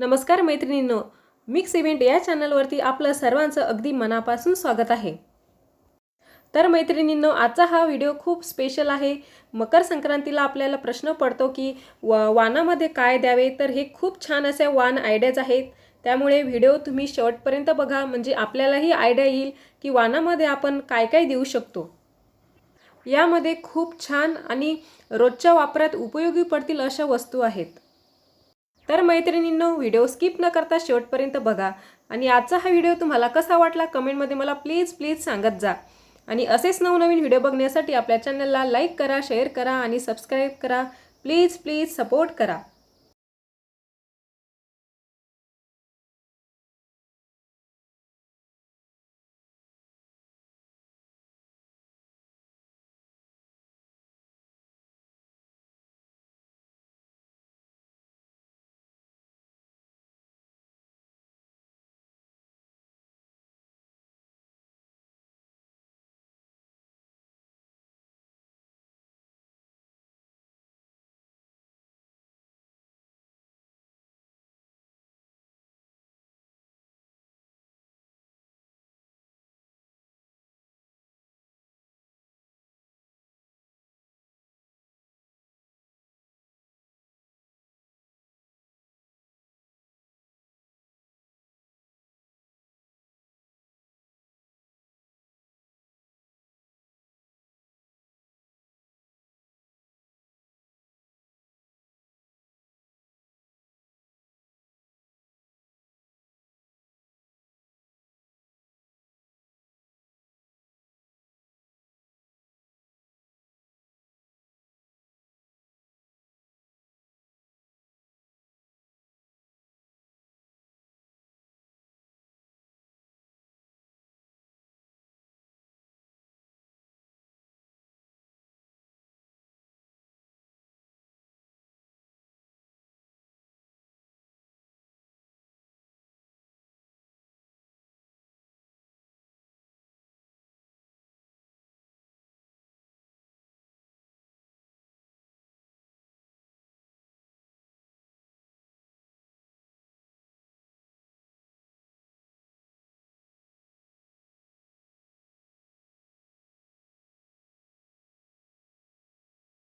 नमस्कार मैत्रिणींनो mix event या चॅनलवरती आपलं सर्वांचं अगदी मनापासून स्वागत आहे. तर मैत्रिणींनो आजचा हा व्हिडिओ खूप स्पेशल आहे. मकर संक्रांतीला आपल्याला प्रश्न पडतो की व वानामध्ये काय द्यावे? तर हे खूप छान असे वान आयडियाज आहेत. त्यामुळे व्हिडिओ तुम्ही शेवटपर्यंत बघा. म्हणजे आपल्यालाही आयडिया येईल की वानामध्ये आपण काय काय देऊ शकतो. यामध्ये खूप छान आणि रोजच्या वापरात उपयोगी पडतील अशा वस्तू आहेत. तर मैत्रिणींनो व्हिडिओ स्किप न करता शेवटपर्यंत बघा. आणि आजचा हा व्हिडिओ तुम्हाला कसा वाटला कमेंटमध्ये मला प्लीज प्लीज सांगत जा. आणि असेच नवनवीन व्हिडिओ बघण्यासाठी आपल्या चॅनलला लाईक करा शेअर करा आणि सबस्क्राईब करा. प्लीज प्लीज सपोर्ट करा.